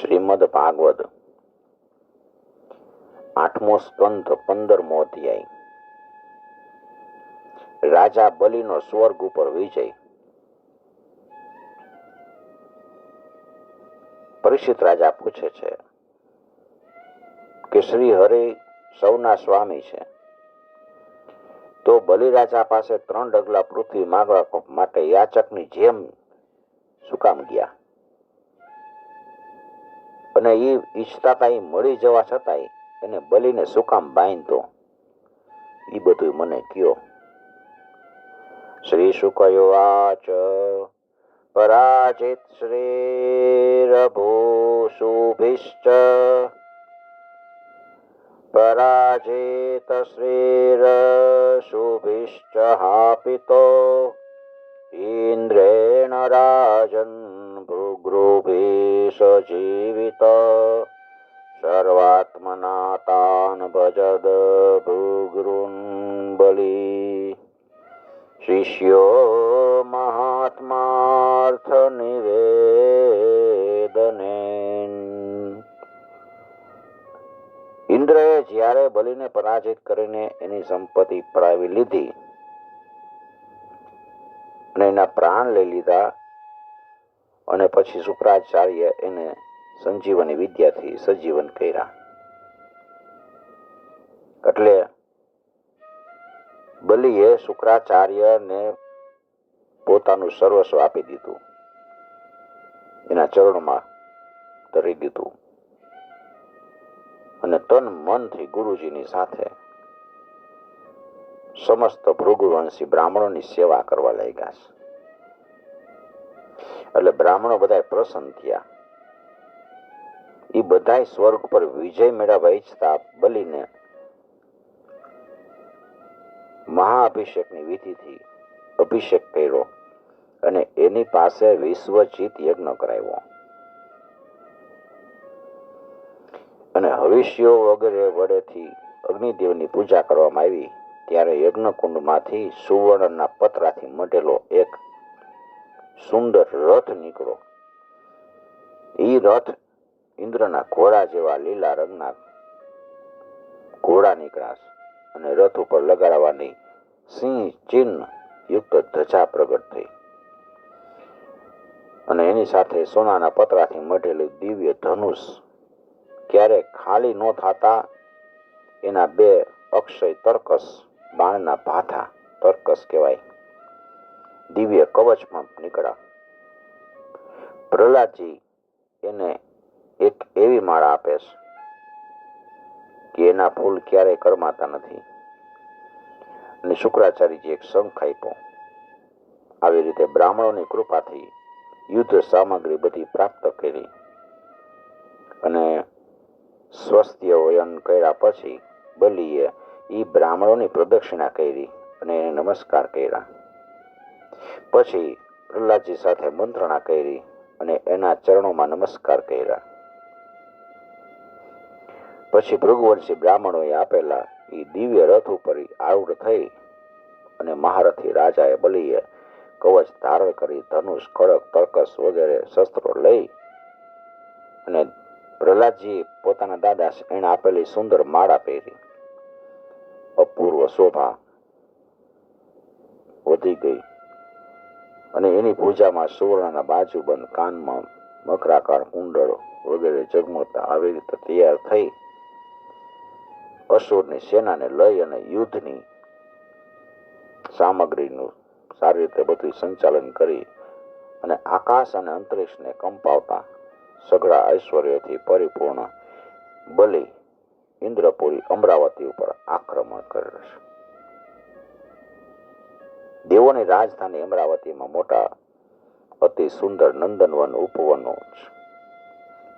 શ્રીમદ ભાગવત. આઠમો સ્કંધ પંદરમો અધ્યાય. રાજા બલિનો સ્વર્ગ ઉપર વિજય. પરિષિત રાજા પૂછે છે કે શ્રી હરિ સૌના સ્વામી છે. તો બલિરાજા પાસે ત્રણ ડગલા પૃથ્વી માંગવા માટે યાચકની જેમ શું કામ ગયા? અને એ ઈચ્છતા હતા મળી જવા છતાંય એને બલીને શું કામ બાંધતો એ બધું મને કયો. શ્રી શુકયો વાચ પરાજિત શ્રીરભૂષુભિશ્ચ પરાજિત શ્રીરશુભિશ્ચ હાપિતો ઇન્દ્રેણ રાજન ભૃગૃભી સર્વાત્મના તાન ભજદ ભૃગૃન બલી શિષ્યો મહાત્માર્થ નિવેદને ઇન્દ્રએ જ્યારે બલિને પરાજિત કરીને એની સંપત્તિ પડાવી લીધી અને એના પ્રાણ લઈ લીધા અને પછી શુક્રાચાર્ય એને સંજીવની વિદ્યાથી સજીવન કર્યા. એટલે બલિએ શુક્રાચાર્યને પોતાનું સર્વસ્વ આપી દીધું. એના ચરણમાં ધરી દીધું. અને તન મનથી ગુરુજીની સાથે સમસ્ત ભૃગુવંશી બ્રાહ્મણોની સેવા કરવા લાગ્યા છે. એટલે બ્રાહ્મણો બધા પ્રસન્ન થયા. એ બધા સ્વર્ગ પર વિજય મેળવવા ઈચ્છતા બલીને મહાઅભિષેકની વિધિથી અભિષેક કર્યો અને એની પાસે વિશ્વજીત યજ્ઞ કરાવ્યો. અને હવિષ્યો વગેરે વડેથી અગ્નિદેવની પૂજા કરવામાં આવી. ત્યારે યજ્ઞકુંડમાંથી સુવર્ણના પતરાથી મઢેલો એક સુંદર રથ નીકળો. એ રથ ઇન્દ્રના ઘોડા જેવા લીલા રંગના ઘોડા નીકળ્યા અને રથ ઉપર લગાડવાની સિંહ ચિહ્ન યુક્ત ધજા પ્રગટ થઈ. અને એની સાથે સોનાના પતરાથી મઢેલું દિવ્ય ધનુષ ક્યારે ખાલી ન થતા એના બે અક્ષય તર્કસ, બાણના ભાથા તર્કસ કહેવાય. દિવ્ય કવચમાં નીકળ્યા. પ્રહલાદજી એને એક એવી માળા આપે છે કે એના ફૂલ ક્યારેય કરમાતા નથી. અને શુક્રાચાર્યજી એક શંખ આપ્યો. આવી રીતે બ્રાહ્મણોની કૃપાથી યુદ્ધ સામગ્રી બધી પ્રાપ્ત કરી. અને સ્વસ્થ્ય વયન કર્યા પછી બલીએ એ બ્રાહ્મણોની પ્રદક્ષિણા કરી અને એને નમસ્કાર કર્યા. પછી પ્રહલાદજી સાથે મંત્રણા કરી અને એના ચરણોમાં નમસ્કાર કર્યા. પછી ભૃગવંશી બ્રાહ્મણોએ આપેલા એ દિવ્ય રથ ઉપર આરૂઢ થઈ અને મહારથી રાજાએ બલીએ કવચ ધારણ કરી ધનુષ ખડક તર્કસ વગેરે શસ્ત્રો લઈ અને પ્રહલાદજી પોતાના દાદા એને આપેલી સુંદર માળા પહેરી. અપૂર્વ શોભા વધી ગઈ. અને એની પૂજામાં સુવર્ણના બાજુબંધ કાનમાં મકરાકાર કુંડળો વગેરે ઝગમગતા આવી રીતે તૈયાર થઈ. અસુરની સેનાને લઈ અને યુદ્ધની સામગ્રીનું સારી રીતે બધું સંચાલન કરી અને આકાશ અને અંતરિક્ષને કંપાવતા સઘળા ઐશ્વર્યથી પરિપૂર્ણ બલી ઇન્દ્રપુરી અમરાવતી ઉપર આક્રમણ કરે છે. દેવોની રાજધાની અમરાવતીમાં મોટા, અતિ સુંદર નંદનવન ઉપવનો છે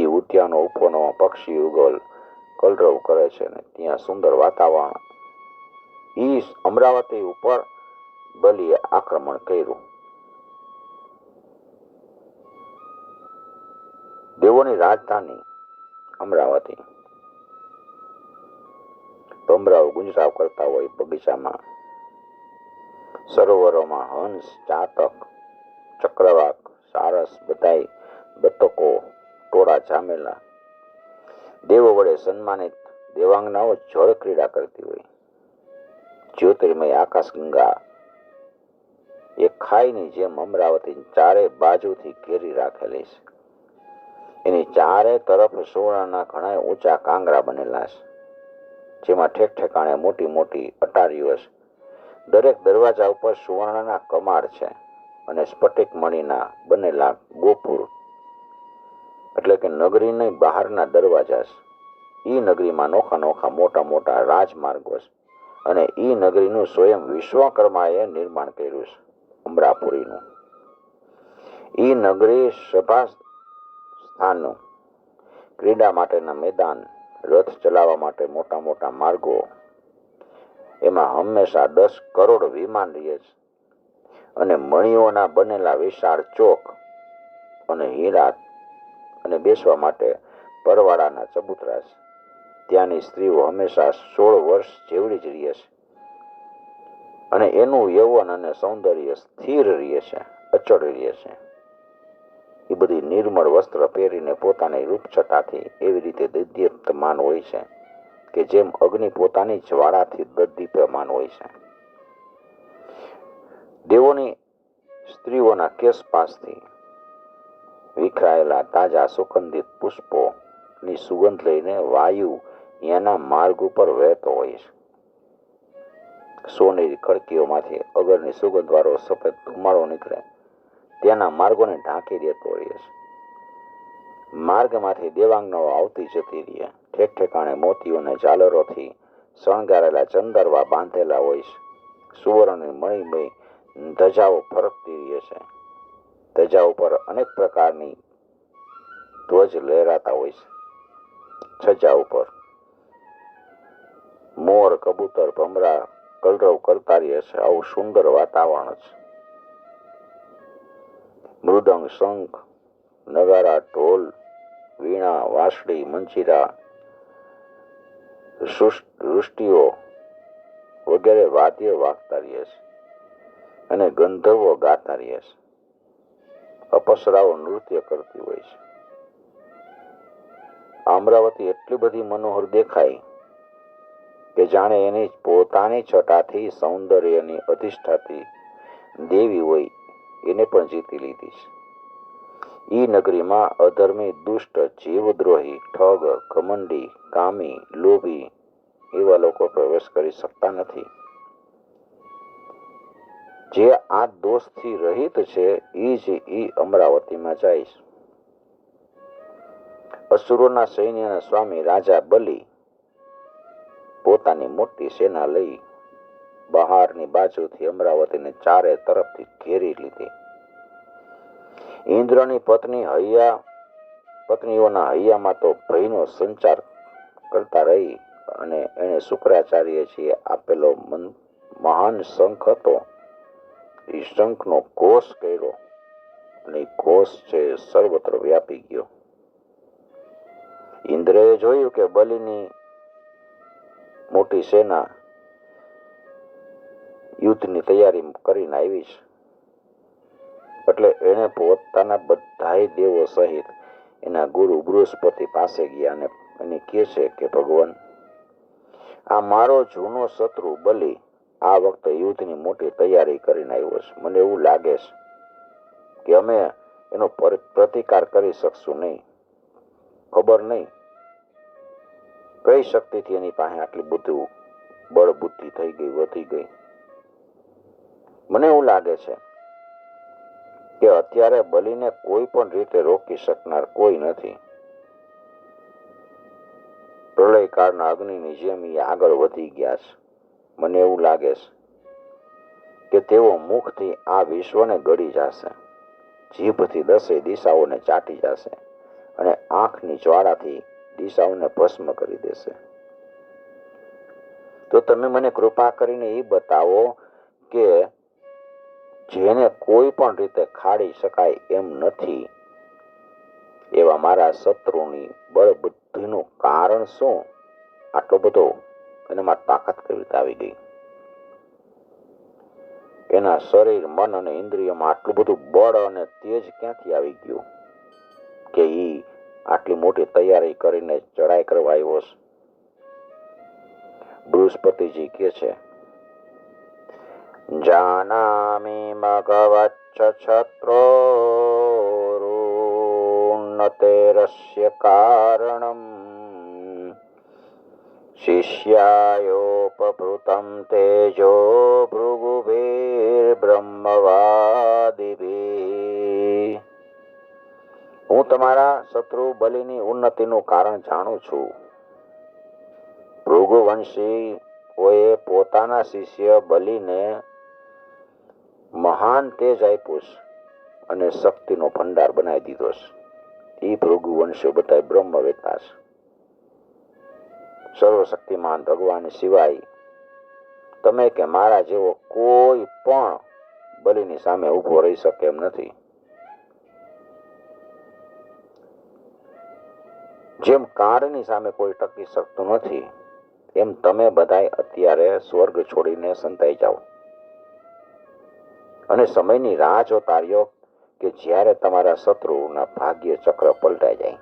એ ઉદ્યાનો ઉપવનોમાં પક્ષી યુગલ કલરવ કરે છે ને ત્યાં સુંદર વાતાવરણ. ઈ અમરાવતી ઉપર બલીએ આક્રમણ કર્યું. દેવોની રાજધાની અમરાવતી. ભમરાઓ ગુંજરાવ કરતા હોય બગીચામાં. સરોવરોમાં હંસ ચાતક ચક્રવાક, સારસ બધાય બતકો ટોળા જામેલા. દેવો વડે સન્માનિત દેવાંગનાઓ જળ ક્રીડા કરતી હોય. જ્યોતિર્મય આકાશ ગંગા એ ખાઈની જેમ અમરાવતી ચારે બાજુથી ઘેરી રાખેલી છે. એની ચારે તરફ સુવર્ણના ઘણા ઊંચા કાંગરા બનેલા છે. જેમાં ઠેક ઠેકાણે મોટી મોટી અટારીઓ છે. દરેક દરવાજા ઉપર સુવર્ણના કમાડ છે અને સ્ફટિક મણીના બનેલા ગોપુર. એટલે કે નગરીની બહારના દરવાજા છે. ઈ નગરીમાં નોખા નોખા મોટા મોટા રાજમાર્ગો છે. અને ઈ નગરીનું સ્વયં વિશ્વકર્માએ નિર્માણ કર્યું છે, અમરાપુરીનું. ઈ નગરી સભા સ્થાનનું ક્રીડા માટેના મેદાન, રથ ચલાવવા માટે મોટા મોટા માર્ગો એમાં હંમેશા દસ કરોડ વિમાન રહે છે. અને મણીઓના બનેલા વિશાળ ચોક અને હીરા અને બેસવા માટે પરવાળાના ચબૂતરા છે. ત્યાંની સ્ત્રીઓ હંમેશા સોળ વર્ષ જેવડી જ રહે છે. અને એનું યૌવન અને સૌંદર્ય સ્થિર રહે છે, અચળ રહે છે. એ બધી નિર્મળ વસ્ત્ર પહેરીને પોતાની રૂપછટાથી એવી રીતે દદ્યપ્તમાન હોય છે. કે જેમ અગ્નિ પોતાની જ્વાળાથી દદ્દીપ્યમાન હોય છે. દેવોની સ્ત્રીઓના કેસ પાસથી વિખરાયેલા તાજા સુગંધિત પુષ્પોની સુગંધ લઈને વાયુ એના માર્ગ ઉપર વહેતો હોય છે. સોનેરી ખડકીઓમાંથી અગરની સુગંધવાળો સફેદ ધુમાડો નીકળે તેના માર્ગોને ઢાંકી દેતો હોય છે. માર્ગમાંથી દેવાંગનો આવતી જતી રહ્યા ઠેક ઠેકાણે મોતીઓને ઝાલરોથી શણગારેલા ચંદરવા બાંધેલા હોય છે. સુવર્ણની મણિમય ધજાઓ ફરકતી રહે છે. ધજા ઉપર અનેક પ્રકારની ધ્વજ લહેરાતા હોય છે. છજા ઉપર મોર, કબૂતર, ભમરા, કલરવ કરતા રહે છે. આવું સુંદર વાતાવરણ છે. મૃદંગ, શંખ, નગારા, ઢોલ વીણા, વાસળી મંચીરા વૃષ્ટિઓ વગેરે વાદ્ય વાગતા રહે છે અને ગંધર્વો ગાતા રહે છે. અપસરાઓ નૃત્ય કરતી હોય છે. અમરાવતી એટલી બધી મનોહર દેખાય કે જાણે એની પોતાની છટાથી સૌંદર્યની અધિષ્ઠાતી દેવી હોય, એને પણ જીતી લીધી છે. ઈ નગરીમાં અધર્મી, દુષ્ટ, જીવદ્રોહી, ઠગ, ઘમંડી, કામી, લોભી એવા લોકો પ્રવેશ કરી શકતા નથી. જે આ દોષથી રહિત છે, ઈ જ ઈ અમરાવતીમાં જાય અસુરોના સૈન્યના સ્વામી રાજા બલિ પોતાની મોટી સેના લઈ બહારની બાજુથી અમરાવતીને ચારે તરફથી ઘેરી લીધી. ઇન્દ્રની પત્ની હૈયા, પત્નીઓના હૈયામાં તો ભયનો સંચાર કરતા રહી અને એને શુક્રાચાર્ય છીએ આપેલો મહાન શંખ હતો. એ શંખનો કોષ કર્યો અને ઘોષ છે સર્વત્ર વ્યાપી ગયો. ઇન્દ્રએ જોયું કે બલિની મોટી સેના યુદ્ધની તૈયારી કરીને આવી છે. એટલે એણે પોતાના બધાય દેવો સહિત એના ગુરુ બૃહસ્પતિ પાસે ગયા અને એને કહે છે કે, ભગવાન, આ મારો જૂનો શત્રુ બલિ આ વખતે યુદ્ધની મોટી તૈયારી કરીને આવ્યો છે. મને એવું લાગે છે કે અમે એનો પ્રતિકાર કરી શકશું નહીં. ખબર નહીં. કઈ શક્તિથી એની પાસે આટલી બધું બળ બુદ્ધિ થઈ ગઈ, વધી ગઈ? મને એવું લાગે છે કે અત્યારે બલિને કોઈ પણ રીતે રોકી શકનાર કોઈ નથી. પ્રલયકાળના અગ્નિની જેમ એ આગળ વધી ગયા છે. મને એવું લાગે છે કે તેઓ મુખથી આ વિશ્વને ગળી જશે. જીભથી દસે દિશાઓને ચાટી જશે અને આંખની જ્વાળાથી દિશાઓને ભસ્મ કરી દેશે. તો તમે મને કૃપા કરીને એ બતાવો કે જેને કોઈ પણ રીતે ખાડી શકાય એમ નથી. એવા મારા શત્રુની બળબુદ્ધિનું કારણ શું? આટલો બધો એનામાં તાકાત કેવી રીતે આવી ગઈ? એના શરીર, મન અને ઇન્દ્રિયમાં આટલું બધું બળ અને તેજ ક્યાંથી આવી ગયું? કે એ આટલી મોટી તૈયારી કરીને ચડાઈ કરવા આવ્યો બૃહસ્પતિજી કે છે મગવચ્ચ છત્રોન્નતેરસ્ય કારણમ શિષ્યાયોપભૃતમ તેજો ભૃગુભીર્બ્રહ્મવાદિભી હું તમારા શત્રુ બલિની ઉન્નતિનું કારણ જાણું છું. ભૃગુવંશીઓએ પોતાના શિષ્ય બલિને મહાન તેજ આપ્યું અને શક્તિનો ભંડાર બનાવી દીધો છે. એ ભૃગુવંશીઓ બધા બ્રહ્મવેતા છે. સર્વશક્તિમાન ભગવાન સિવાય તમે કે મારા જેવો કોઈ પણ બલિની સામે ઊભો રહી શકે એમ નથી. જેમ કાળની સામે કોઈ ટકી શકતું નથી, એમ તમે બધાય અત્યારે સ્વર્ગ છોડીને સંતાઈ જાઓ. અને સમયની રાહ જો તાર્યો કે જ્યારે તમારા શત્રુના ભાગ્ય ચક્ર પલટાઈ જાય.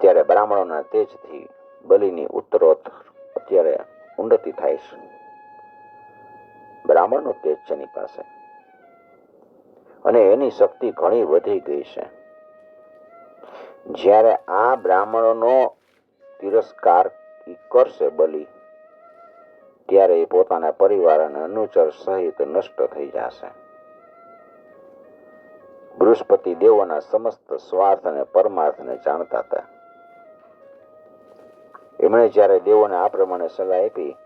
ત્યારે બ્રાહ્મણોના તેજથી બલિની ઉત્તરોત્તર અત્યારે ઉન્નતિ થાય છે. બ્રાહ્મણનો તેજ છે એની પાસે? અને એની શક્તિ ઘણી વધી ગઈ છે. જ્યારે આ બ્રાહ્મણોનો તિરસ્કાર કરશે બલિ ત્યારે એ પોતાના પરિવાર અને અનુચર સહિત નષ્ટ થઈ જશે. બૃહસ્પતિ દેવોના સમસ્ત સ્વાર્થ અને પરમાર્થને જાણતા હતા. એમણે જ્યારે દેવોને આ પ્રમાણે સલાહ આપી,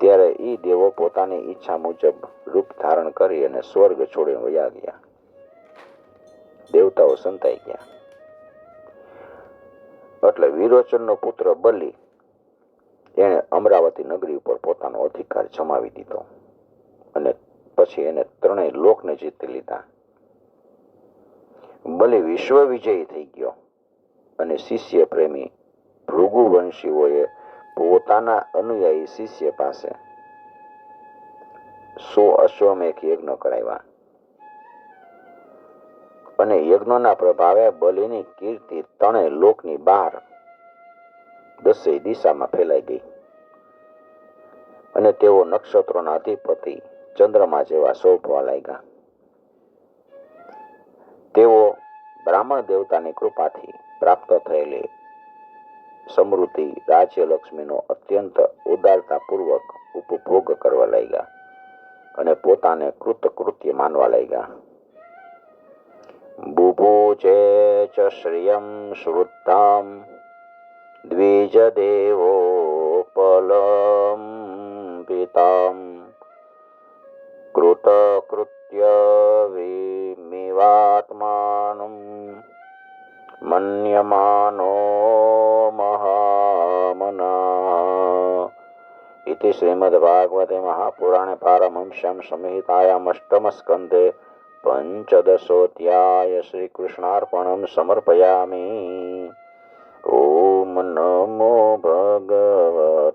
ત્યારે ઈ દેવો પોતાની ઈચ્છા મુજબ રૂપ ધારણ કરી અને સ્વર્ગ છોડી વયા ગયા. દેવતાઓ સંતાઈ ગયા. એટલે વિરોચનનો પુત્ર બલિ એણે અમરાવતી નગરી ઉપર પોતાનો અધિકાર જમાવી દીધો અને પછી એને ત્રણેય લોકને જીતી લીધા. બલિ વિશ્વ વિજયી થઈ ગયો અને શિષ્ય પ્રેમી ભૃગુવંશીઓએ પોતાના અનુયાયી શિષ્ય પાસે સો અશ્વમેઘ યજ્ઞ કરાવ્યા. અને યજ્ઞના પ્રભાવે બલિની કીર્તિ ત્રણેય લોકની બહાર દસેય દિશામાં ફેલાઈ ગઈ. અને તેઓ નક્ષત્રોના અધિપતિ ચંદ્રમા જેવા શોભવા લાગ્યા. તેઓ બ્રાહ્મણ દેવતાની કૃપાથી પ્રાપ્ત થયેલી સમૃદ્ધિ રાજ્યલક્ષ્મીનો અત્યંત ઉદારતાપૂર્વક ઉપભોગ કરવા લાગ્યા અને પોતાને કૃતકૃત્ય માનવા લાગ્યા. બુભુજે ચ શ્રિયમ શ્રુતામ द्विजदेवोपलं पिताम् कृतकृत्य विमिवात्मानं मन्यमानो महामना इति श्रीमद्भागवते महापुराणे पारमंस्यं संहितायामष्टमस्कन्धे पञ्चदशोऽध्याय श्रीकृष्णार्पणं समर्पयामि नमो भगवते